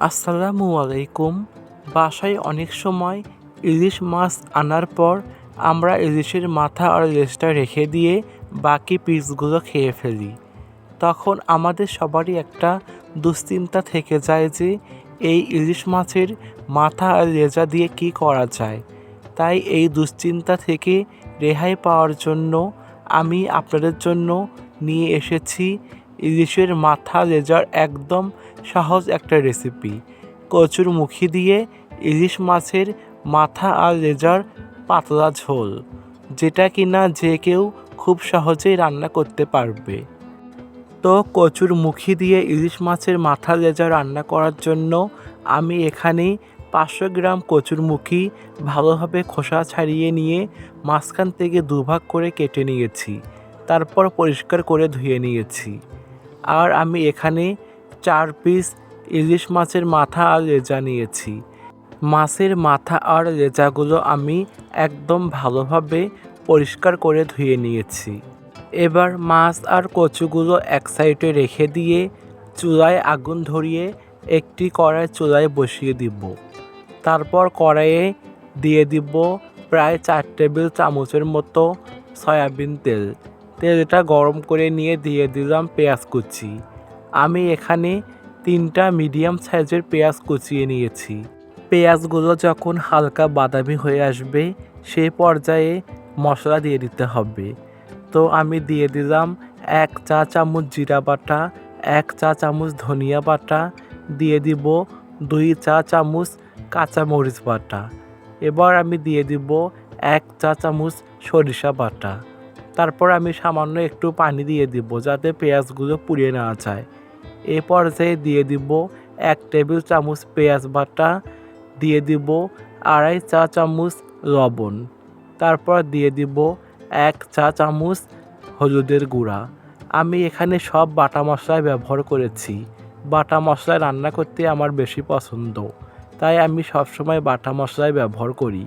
আসসালামু আলাইকুম। বাসায় অনেক সময় ইলিশ মাছ আনার পর আমরা ইলিশের মাথা আর লেজটা রেখে দিয়ে বাকি পিসগুলো খেয়ে ফেলি। তখন আমাদের সবারই একটা দুশ্চিন্তা থেকে যায় যে, এই ইলিশ মাছের মাথা আর লেজা দিয়ে কি করা যায়? তাই এই দুশ্চিন্তা থেকে রেহাই পাওয়ার জন্য আমি আপনাদের জন্য নিয়ে এসেছি ইলিশের মাথা লেজার একদম সহজ একটা রেসিপি কচুর মুখি দিয়ে ইলিশ মাছের মাথা আর লেজার পাতলা ঝোল, যেটা কিনা যে কেউ খুব সহজেই রান্না করতে পারবে। তো কচুর মুখি দিয়ে ইলিশ মাছের মাথা লেজা রান্না করার জন্য আমি এখানে পাঁচশো গ্রাম কচুর মুখি ভালোভাবে খোসা ছাড়িয়ে নিয়ে মাঝখান থেকে দুভাগ করে কেটে নিয়েছি। তারপর পরিষ্কার করে ধুয়ে নিয়েছি। আর আমি এখানে চার পিস ইলিশ মাছের মাথা আর রেজা নিয়েছি। মাছের মাথা আর রেজাগুলো আমি একদম ভালোভাবে পরিষ্কার করে ধুয়ে নিয়েছি। এবার মাছ আর কচুগুলো এক সাইডে রেখে দিয়ে চুলায় আগুন ধরিয়ে একটি কড়াই চুলায় বসিয়ে দিব। তারপর কড়াইয়ে দিয়ে দিব প্রায় চার টেবিল চামচের মতো সয়াবিন তেল। তেলটা গরম করে নিয়ে দিয়ে দিলাম পেঁয়াজ কুচি। আমি এখানে তিনটা মিডিয়াম সাইজের পেঁয়াজ কুচিয়ে নিয়েছি। পেঁয়াজগুলো যখন হালকা বাদামি হয়ে আসবে সেই পর্যায়ে মশলা দিয়ে দিতে হবে। তো আমি দিয়ে দিলাম এক চা চামচ জিরা বাটা, এক চা চামচ ধনিয়া বাটা, দিয়ে দিব দুই চা চামচ কাঁচা মরিচ বাটা। এবার আমি দিয়ে দিব এক চা চামচ সরিষা বাটা। তারপর আমি সামান্য একটু পানি দিয়ে দিব যাতে পেঁয়াজগুলো পুড়িয়ে নেওয়া যায়। এ পর্যায়ে দিয়ে দিব এক টেবিল চামচ পেঁয়াজ বাটা, দিয়ে দিব আড়াই চা চামচ লবণ। তারপর দিয়ে দিব এক চা চামচ হলুদের গুঁড়া। আমি এখানে সব বাটা মশলা ব্যবহার করেছি। বাটা মশলা রান্না করতে আমার বেশি পছন্দ, তাই আমি সবসময় বাটা মশলাই ব্যবহার করি।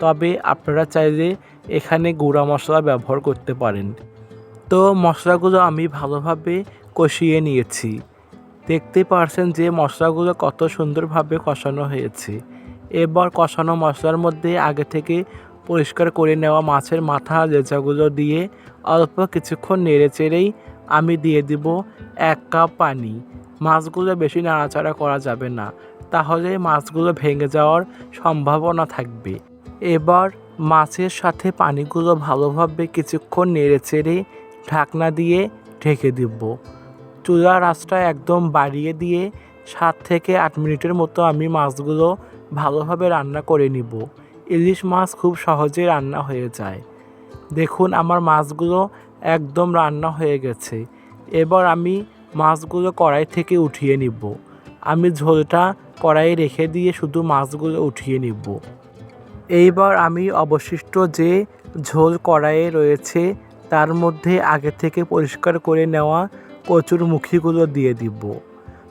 তবে আপনারা চাইলে এখানে গুঁড়া মশলা ব্যবহার করতে পারেন। তো মশলাগুলো আমি ভালোভাবে কষিয়ে নিয়েছি। দেখতে পারছেন যে মশলাগুলো কত সুন্দরভাবে কষানো হয়েছে। এবার কষানো মশলার মধ্যে আগে থেকে পরিষ্কার করে নেওয়া মাছের মাথা লেজাগুলো দিয়ে অল্প কিছুক্ষণ নেড়ে চেড়েই আমি দিয়ে দিব এক কাপ পানি। মাছগুলো বেশি নাড়াচাড়া করা যাবে না, তাহলে মাছগুলো ভেঙে যাওয়ার সম্ভাবনা থাকবে। এবার মাছের সাথে পানিগুলো ভালোভাবে কিছুক্ষণ নেড়ে চেড়ে ঢাকনা দিয়ে ঢেকে দিব। চুলার আঁচটা একদম বাড়িয়ে দিয়ে সাত থেকে আট মিনিটের মতো আমি মাছগুলো ভালোভাবে রান্না করে নিব। ইলিশ মাছ খুব সহজে রান্না হয়ে যায়। দেখুন আমার মাছগুলো একদম রান্না হয়ে গেছে। এবার আমি মাছগুলো কড়াই থেকে উঠিয়ে নিব। আমি ঝোলটা কড়াইয়ে রেখে দিয়ে শুধু মাছগুলো উঠিয়ে নিব। এইবার আমি অবশিষ্ট যে ঝোল কড়াইয়ে রয়েছে, তার মধ্যে আগে থেকে পরিষ্কার করে নেওয়া কচুর মুখিগুলো দিয়ে দিব।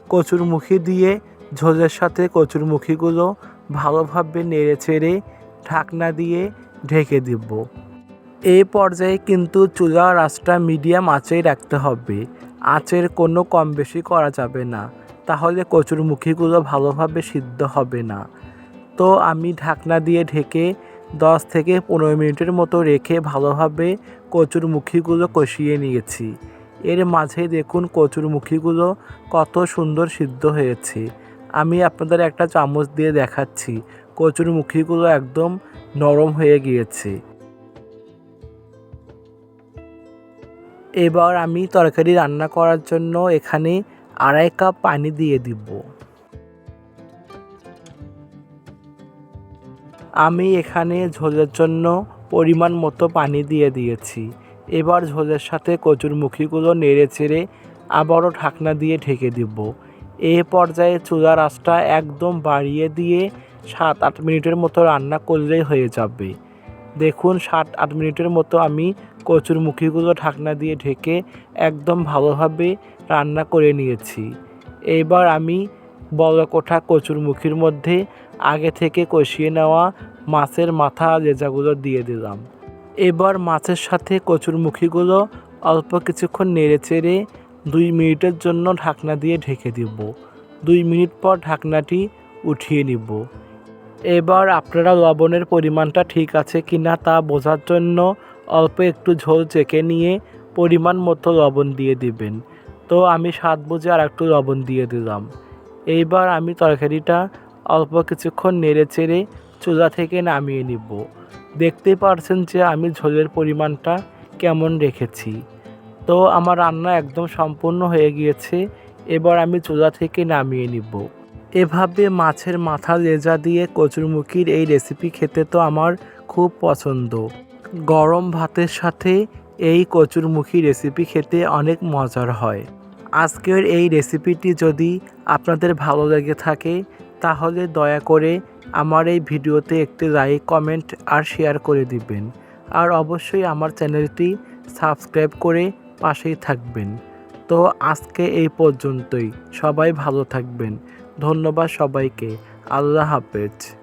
কচুর মুখি দিয়ে ঝোলের সাথে কচুর মুখিগুলো ভালোভাবে নেড়ে চেড়ে ঢাকনা দিয়ে ঢেকে দিব। এই পর্যায়ে কিন্তু চুলার আঁচটা মিডিয়াম আঁচেই রাখতে হবে। আঁচের কোনো কম বেশি করা যাবে না। তাহলে কচুর মুখিগুলো ভালোভাবে সিদ্ধ হবে না। তো আমি ঢাকনা দিয়ে ঢেকে দশ থেকে পনেরো মিনিটের মতো রেখে ভালোভাবে কচুর মুখিগুলো কষিয়ে নিয়েছি। এর মাঝে দেখুন কচুর মুখিগুলো কত সুন্দর সিদ্ধ হয়েছে। আমি আপনাদের একটা চামচ দিয়ে দেখাচ্ছি। কচুর মুখিগুলো একদম নরম হয়ে গিয়েছে। এবার আমি তরকারি রান্না করার জন্য এখানে আড়াই কাপ পানি দিয়ে দিব। আমি এখানে ঝোলের জন্য পরিমাণ মতো পানি দিয়ে দিয়েছি। এবার ঝোলের সাথে কচুর মুখিগুলো নেড়ে চেড়ে আবারও ঢাকনা দিয়ে ঢেকে দিব। এ পর্যায়ে চুলার আঁচটা একদম বাড়িয়ে দিয়ে সাত আট মিনিটের মতো রান্না করলেই হয়ে যাবে। দেখুন সাত আট মিনিটের মতো আমি কচুর মুখিগুলো ঢাকনা দিয়ে ঢেকে একদম ভালোভাবে রান্না করে নিয়েছি। এইবার আমি বড় কোঠা কচুর মুখির মধ্যে আগে থেকে কষিয়ে নেওয়া মাছের মাথা লেজাগুলো দিয়ে দিলাম। এবার মাছের সাথে কচুর মুখিগুলো অল্প কিছুক্ষণ নেড়ে চেড়ে দুই মিনিটের জন্য ঢাকনা দিয়ে ঢেকে দিব। দুই মিনিট পর ঢাকনাটি উঠিয়ে নিব। এবার আপনারা লবণের পরিমাণটা ঠিক আছে কি না তা বোঝার জন্য অল্প একটু ঝোল চেকে নিয়ে পরিমাণ মতো লবণ দিয়ে দিবেন। তো আমি স্বাদ বুঝে আর একটু লবণ দিয়ে দিলাম। এইবার আমি তরকারিটা অল্প কিছুক্ষণ নেড়ে চেড়ে চুলা থেকে নামিয়ে নিব। দেখতে পারছেন যে আমি ঝোলের পরিমাণটা কেমন রেখেছি। তো আমার রান্না একদম সম্পূর্ণ হয়ে গিয়েছে, এবার আমি চুলা থেকে নামিয়ে নিব। এভাবে মাছের মাথা লেজা দিয়ে কচুরমুখির এই রেসিপি খেতে তো আমার খুব পছন্দ। গরম ভাতের সাথে এই কচুরমুখী রেসিপি খেতে অনেক মজার হয়। আজকের এই রেসিপিটি যদি আপনাদের ভালো লেগে থাকে, তাহলে দয়া করে আমার এই ভিডিওতে একটি লাইক কমেন্ট আর শেয়ার করে দিবেন। আর অবশ্যই আমার চ্যানেলটি সাবস্ক্রাইব করে পাশেই থাকবেন। তো আজকে এই পর্যন্তই। সবাই ভালো থাকবেন। ধন্যবাদ সবাইকে। আল্লাহ হাফেজ।